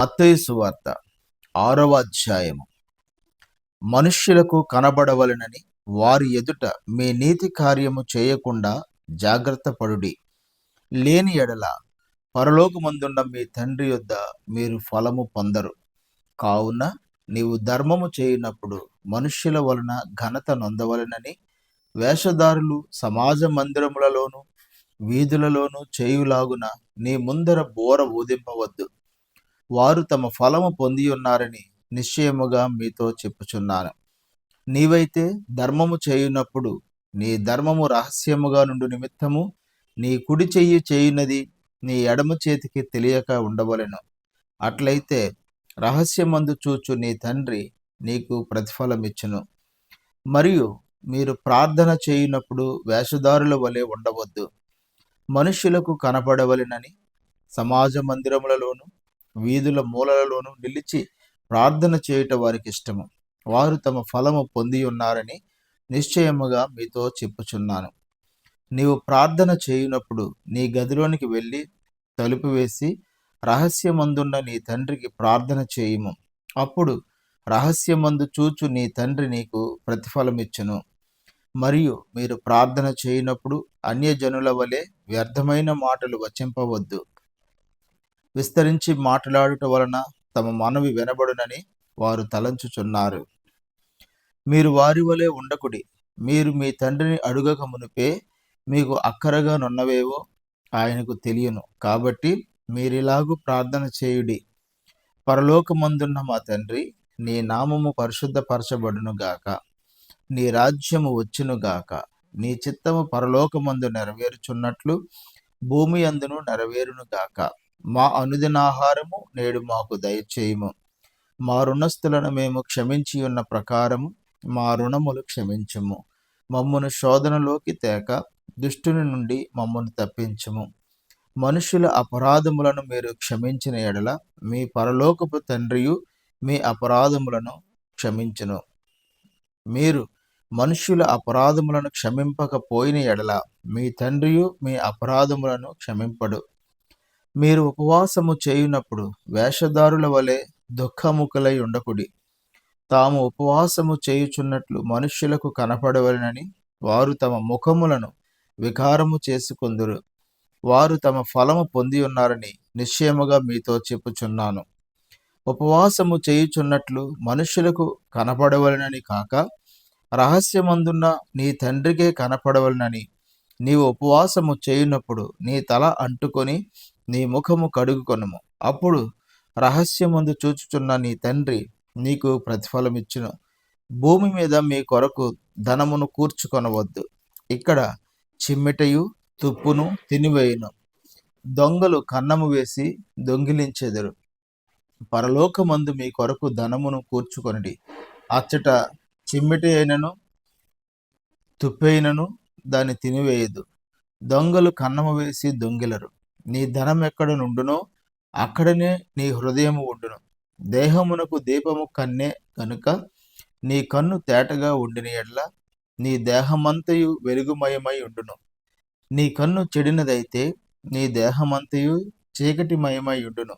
మత్తయి సువార్త ఆరవ అధ్యాయము. మనుష్యులకు కనబడవలెనని వారి ఎదుట మీ నీతి కార్యము చేయకుండా జాగ్రత్త పడుడి. లేని ఎడల పరలోకమందున్న మీ తండ్రి యొద్ద మీరు ఫలము పొందరు. కావున నీవు ధర్మము చేయనప్పుడు మనుష్యుల వలన ఘనత నొందవలెనని వేషధారులు సమాజ మందిరములలోనూ వీధులలోనూ చేయులాగున నీ ముందర బోర ఊదింపవద్దు. వారు తమ ఫలము పొంది ఉన్నారని నిశ్చయముగా మీతో చెప్పుచున్నాను. నీవైతే ధర్మము చేయునప్పుడు నీ ధర్మము రహస్యముగా నుండు నిమిత్తము నీ కుడి చెయ్యి చేయునది నీ ఎడమ చేతికి తెలియక ఉండవలెను. అట్లయితే రహస్యమందు చూచు నీ తండ్రి నీకు ప్రతిఫలమిచ్చును. మరియు మీరు ప్రార్థన చేయునప్పుడు వేషధారుల వలె ఉండవద్దు. మనుష్యులకు కనపడవలెనని సమాజ మందిరములలోనూ వీధుల మూలలలోనూ నిలిచి ప్రార్థన చేయుట వారికి ఇష్టము. వారు తమ ఫలము పొంది ఉన్నారని నిశ్చయముగా మీతో చెప్పుచున్నాను. నీవు ప్రార్థన చేయునప్పుడు నీ గదిలోనికి వెళ్ళి తలుపు వేసి రహస్యమందున్న నీ తండ్రికి ప్రార్థన చేయుము. అప్పుడు రహస్యమందు చూచు నీ తండ్రి నీకు ప్రతిఫలమిచ్చును. మరియు మీరు ప్రార్థన చేయనప్పుడు అన్యజనుల వలె వ్యర్థమైన మాటలు వచింపవద్దు. విస్తరించి మాట్లాడుట వలన తమ మనవి వినబడునని వారు తలంచుచున్నారు. మీరు వారి వలె ఉండకుడి. మీరు మీ తండ్రిని అడుగక మునిపే మీకు అక్కరగా నున్నవేవో ఆయనకు తెలియను. కాబట్టి మీరిలాగూ ప్రార్థన చేయుడి. పరలోకమందున్న మా తండ్రి నీ నామము పరిశుద్ధపరచబడును గాక. నీ రాజ్యము వచ్చును గాక. నీ చిత్తము పరలోకమందు నెరవేరుచున్నట్లు భూమి అందును నెరవేరును గాక. మా అనుదినాహారము నేడు మాకు దయచేయము. మా రుణస్థులను మేము క్షమించి ఉన్న ప్రకారము మా రుణములు క్షమించము. మమ్మను శోధనలోకి తేక దుష్టుని నుండి మమ్మను తప్పించుము. మనుషుల అపరాధములను మీరు క్షమించిన ఎడల మీ పరలోకపు తండ్రియు మీ అపరాధములను క్షమించును. మీరు మనుష్యుల అపరాధములను క్షమింపకపోయిన ఎడల మీ తండ్రియు మీ అపరాధములను క్షమింపడు. మీరు ఉపవాసము చేయునప్పుడు వేషధారుల వలె దుఃఖముఖలై ఉండకుడి. తాము ఉపవాసము చేయుచున్నట్లు మనుష్యులకు కనపడవలనని వారు తమ ముఖములను వికారము చేసుకుందురు. వారు తమ ఫలము పొంది ఉన్నారని నిశ్చయముగా మీతో చెప్పుచున్నాను. ఉపవాసము చేయుచున్నట్లు మనుష్యులకు కనపడవలనని కాక రహస్యమందున్న నీ తండ్రికే కనపడవలనని నీవు ఉపవాసము చేయునప్పుడు నీ తల అంటుకొని నీ ముఖము కడుగుకొనుము. అప్పుడు రహస్యమందు చూచుచున్న నీ తండ్రి నీకు ప్రతిఫలమిచ్చును. భూమి మీద మీ కొరకు ధనమును కూర్చుకొనవద్దు. ఇక్కడ చిమ్మిటయు తుప్పును తినివేయును. దొంగలు కన్నము వేసి దొంగిలించెదరు. పరలోకమందు మీ కొరకు ధనమును కూర్చుకొనిడి. అచ్చట చిమ్మిటి అయినను తుప్పైనను దాన్ని తినివేయదు. దొంగలు కన్నము వేసి దొంగిలరు. నీ ధనం ఎక్కడ నుండునో అక్కడనే నీ హృదయము ఉండును. దేహమునకు దీపము కన్నే కనుక నీ కన్ను తేటగా ఉండిన ఎడ్ల నీ దేహమంతయు వెలుగుమయమై ఉండును. నీ కన్ను చెడినదైతే నీ దేహమంతయు చీకటిమయమై ఉండును.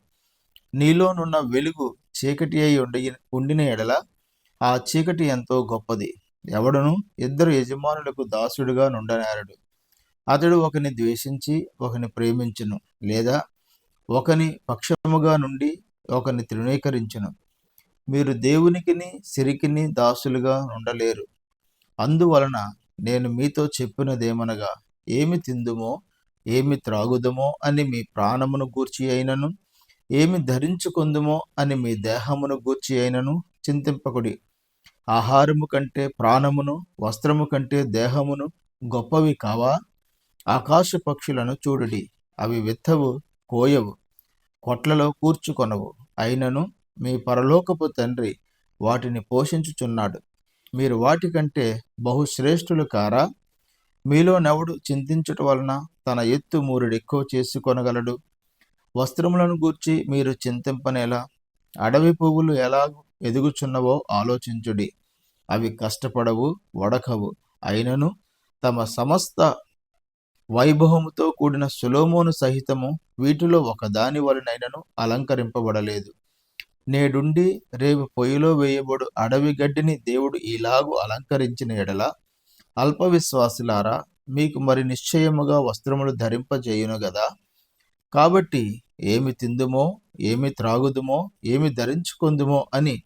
నీలోనున్న వెలుగు చీకటి అయి ఉండి ఉండిన ఎడల ఆ చీకటి ఎంతో గొప్పది. ఎవడును ఇద్దరు యజమానులకు దాసుడుగా నుండనేరడు. అతడు ఒకని ద్వేషించి ఒకని ప్రేమించును లేదా ఒకని పక్షముగా నుండి ఒకని తృణీకరించును. మీరు దేవునికిని సిరికిని దాసులుగా ఉండలేరు. అందువలన నేను మీతో చెప్పినదేమనగా ఏమి తిందుమో ఏమి త్రాగుదమో అని మీ ప్రాణమును గూర్చి అయినను ఏమి ధరించుకుందుమో అని మీ దేహమును గూర్చి అయినను చింతింపకుడి. ఆహారము కంటే ప్రాణమును వస్త్రము కంటే దేహమును గొప్పవి కావా? ఆకాశ పక్షులను చూడుడి. అవి విత్తవు కోయవు కొట్లలో కూర్చుకొనవు. అయినను మీ పరలోకపు తండ్రి వాటిని పోషించుచున్నాడు. మీరు వాటికంటే బహుశ్రేష్ఠులు కారా? మీలోనెవడు చింతించుట వలన తన ఎత్తు మూరుడు ఎక్కువ చేసుకొనగలడు వస్త్రములను గూర్చి మీరు చింతింపనేలా? అడవి పువ్వులు ఎలా ఎదుగుచున్నవో ఆలోచించుడి. అవి కష్టపడవు వడకవు. అయినను తమ సమస్త వైభవముతో కూడిన సులోమోను సహితము వీటిలో ఒకదాని వలనైనను అలంకరింపబడలేదు. నేడుండి రేపు పొయ్యిలో వేయబడు అడవి గడ్డిని దేవుడు ఇలాగు అలంకరించిన ఎడల అల్ప విశ్వాసులారా మీకు మరి నిశ్చయముగా వస్త్రములు ధరింపజేయును గదా? కాబట్టి ఏమి తిందుమో ఏమి త్రాగుదుమో ఏమి ధరించుకుందుమో అని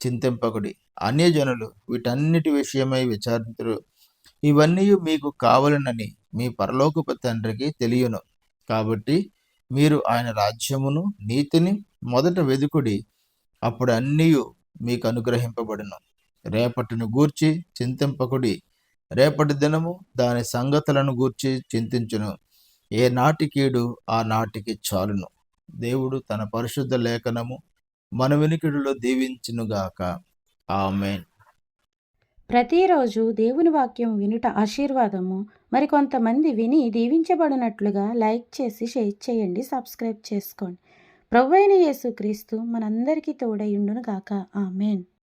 చింతింపకుడి. అన్యజనులు వీటన్నిటి విషయమై విచారించరు ఇవన్నీ మీకు కావాలనని మీ పరలోకపు తండ్రికి తెలియను. కాబట్టి మీరు ఆయన రాజ్యమును నీతిని మొదట వెదుకుడి. అప్పుడు అన్నీ మీకు అనుగ్రహింపబడును. రేపటిని గూర్చి చింతింపకుడి. రేపటి దినము దాని సంగతులను గూర్చి చింతించును. ఏ నాటికీడు ఆ నాటికి చాలును. దేవుడు తన పరిశుద్ధ లేఖనము మన వినికిడిలో దీవించునుగాక. ఆమెన్. ప్రతిరోజు దేవుని వాక్యం వినుట ఆశీర్వాదము. మరి కొంతమంది విని దీవించబడినట్లుగా లైక్ చేసి షేర్ చేయండి సబ్స్క్రైబ్ చేసుకోండి. ప్రభు అయిన యేసుక్రీస్తు మనందరికీ తోడయుండును గాక ఆమెన్.